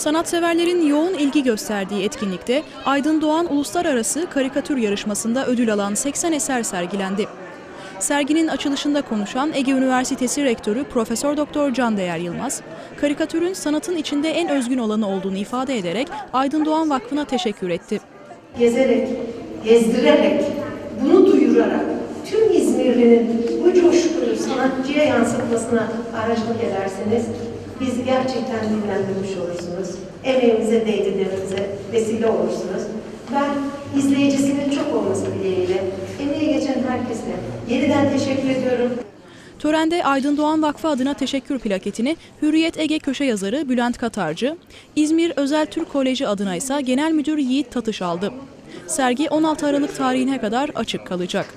Sanatseverlerin yoğun ilgi gösterdiği etkinlikte Aydın Doğan Uluslararası Karikatür Yarışması'nda ödül alan 80 eser sergilendi. Serginin açılışında konuşan Ege Üniversitesi Rektörü Profesör Doktor Can Değer Yılmaz, karikatürün sanatın içinde en özgün olanı olduğunu ifade ederek Aydın Doğan Vakfı'na teşekkür etti. gezerek, gezdirerek, bunu duyurarak tüm İzmirli'nin bu coşkuyu sanatçıya yansıtmasına aracılık ederseniz bizi gerçekten dinlendirmiş olursunuz. Emeğimize, değdilerimize vesile olursunuz. Ben izleyicisinin çok olması dileğiyle emeği geçen herkese yeniden teşekkür ediyorum. Törende Aydın Doğan Vakfı adına teşekkür plaketini Hürriyet Ege köşe yazarı Bülent Katarcı, İzmir Özel Türk Koleji adına ise Genel Müdür Yiğit Tatış aldı. Sergi 16 Aralık tarihine kadar açık kalacak.